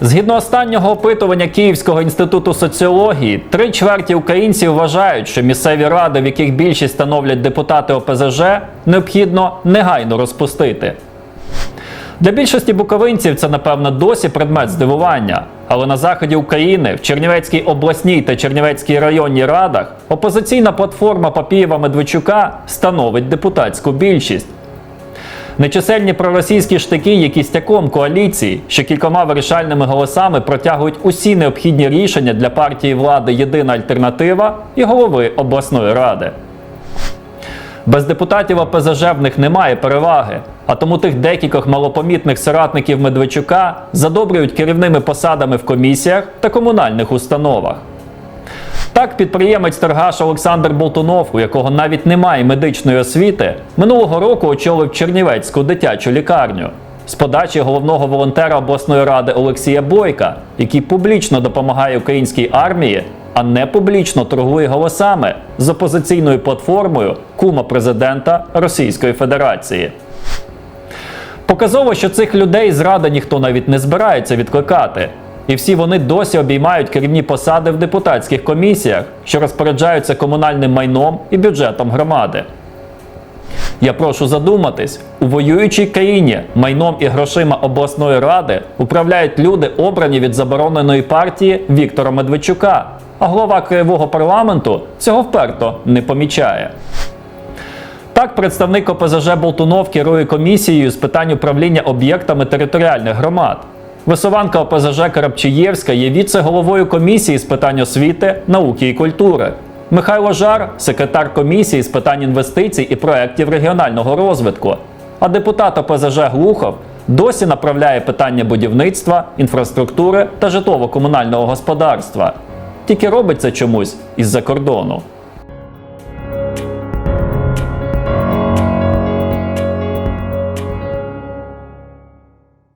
Згідно останнього опитування Київського інституту соціології, три чверті українців вважають, що місцеві ради, в яких більшість становлять депутати ОПЗЖ, необхідно негайно розпустити. Для більшості буковинців це, напевно, досі предмет здивування. Але на заході України, в Чернівецькій обласній та Чернівецькій районній радах, опозиційна платформа Папієва Медведчука становить депутатську більшість. Нечисельні проросійські штики є кістяком коаліції, що кількома вирішальними голосами протягують усі необхідні рішення для партії влади Єдина альтернатива і голови обласної ради. Без депутатів ОПЗЖ в них немає переваги, а тому тих декількох малопомітних соратників Медведчука задобрюють керівними посадами в комісіях та комунальних установах. Так, підприємець торгаш Олександр Болтунов, у якого навіть немає медичної освіти, минулого року очолив Чернівецьку дитячу лікарню з подачі головного волонтера обласної ради Олексія Бойка, який публічно допомагає українській армії, а не публічно торгує голосами з опозиційною платформою кума президента Російської Федерації. Показово, що цих людей зрада ніхто навіть не збирається відкликати. І всі вони досі обіймають керівні посади в депутатських комісіях, що розпоряджаються комунальним майном і бюджетом громади. Я прошу задуматись, у воюючій країні майном і грошима обласної ради управляють люди, обрані від забороненої партії Віктора Медведчука, а голова краєвого парламенту цього вперто не помічає. Так, представник ОПЗЖ Болтунов керує комісією з питань управління об'єктами територіальних громад. Висуванка ОПЗЖ Карапчієвська є віце-головою комісії з питань освіти, науки і культури. Михайло Жар секретар комісії з питань інвестицій і проєктів регіонального розвитку. А депутат ОПЗЖ Глухов досі направляє питання будівництва, інфраструктури та житлово-комунального господарства. Тільки робить це чомусь із-за кордону.